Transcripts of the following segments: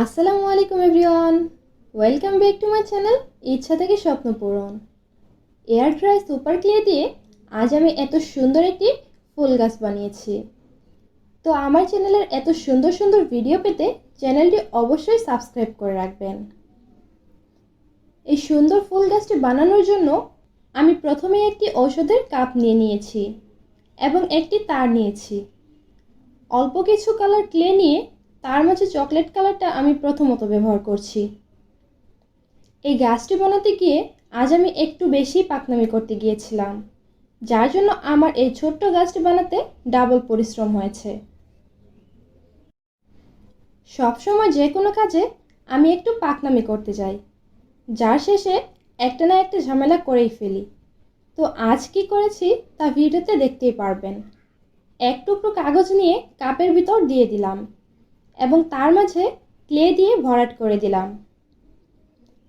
আসসালামু আলাইকুম everyone. Welcome back to my channel ইচ্ছা থেকে স্বপ্ন পূরণ। এয়ার ড্রাই সুপার ক্লে দিয়ে আজ আমি এত সুন্দর একটি ফুল গাছ বানিয়েছি। তো আমার চ্যানেলের এত সুন্দর সুন্দর ভিডিও পেতে চ্যানেলটি অবশ্যই সাবস্ক্রাইব করে রাখবেন। এই সুন্দর ফুল গাছটি বানানোর জন্য আমি প্রথমে একটি ঔষধের কাপ নিয়ে নিয়েছি এবং একটি তার নিয়েছি। অল্প কিছু কালার ক্লে নিয়ে তার মাঝে চকলেট কালারটা আমি প্রথমত ব্যবহার করছি। এই গাছটি বানাতে গিয়ে আজ আমি একটু বেশি পাকনামি করতে গিয়েছিলাম, যার জন্য আমার এই ছোট্ট গাছটি বানাতে ডাবল পরিশ্রম হয়েছে। সবসময় যে কোনো কাজে আমি একটু পাকনামি করতে যাই, যার শেষে একটা না একটা ঝামেলা করেই ফেলি। তো আজ কি করেছি তা ভিডিওতে দেখতেই পারবেন। এক টুকরো কাগজ নিয়ে কাপের ভিতর দিয়ে দিলাম। এবং তার মাঝে ক্লে দিয়ে ভরাট করে দিলাম।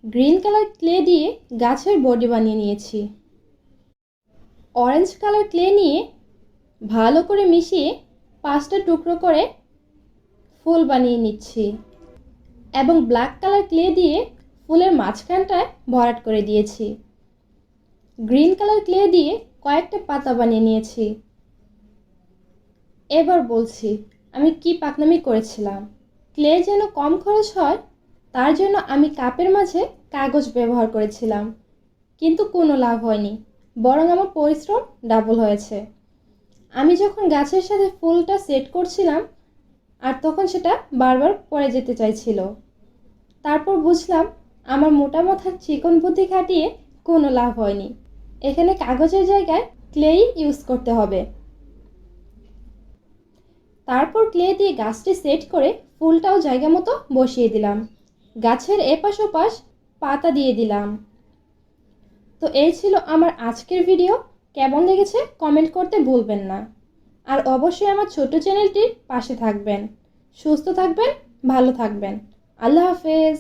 গ্রিন কালার ক্লে দিয়ে গাছের বডি বানিয়ে নিয়েছি। অরেঞ্জ কালার ক্লে নিয়ে ভালো করে মিশিয়ে পাঁচটা টুকরো করে ফুল বানিয়ে নিচ্ছি এবং ব্ল্যাক কালার ক্লে দিয়ে ফুলের মাঝখানটায় ভরাট করে দিয়েছি। গ্রিন কালার ক্লে দিয়ে কয়েকটা পাতা বানিয়ে নিয়েছি। এবার বলছি আমি কি পাকনামি করেছিলাম? ক্লে যেন কম খরচ হয়, তার জন্য আমি কাপের মাঝে কাগজ ব্যবহার করেছিলাম। কিন্তু কোনো লাভ হয়নি, বরং আমার পরিশ্রম ডাবল হয়েছে। আমি যখন গাছের সাথে ফুলটা সেট করছিলাম, আর তখন সেটা বারবার পড়ে যেতে চাইছিল। তারপর বুঝলাম, আমার মোটা মাথার চিকন বুদ্ধি খাটিয়ে কোনো লাভ হয়নি। এখানে কাগজের জায়গায় ক্লেই ইউজ করতে হবে। তারপর ক্লে দিয়ে গাছটি সেট করে ফুলটাও জায়গা মতো বসিয়ে দিলাম। গাছের এপাশ ওপাশ পাতা দিয়ে দিলাম। তো এই ছিল আমার আজকের ভিডিও। কেমন লেগেছে কমেন্ট করতে ভুলবেন না। আর অবশ্যই আমার ছোট চ্যানেলটির পাশে থাকবেন। সুস্থ থাকবেন, ভালো থাকবেন। আল্লাহ হাফেজ।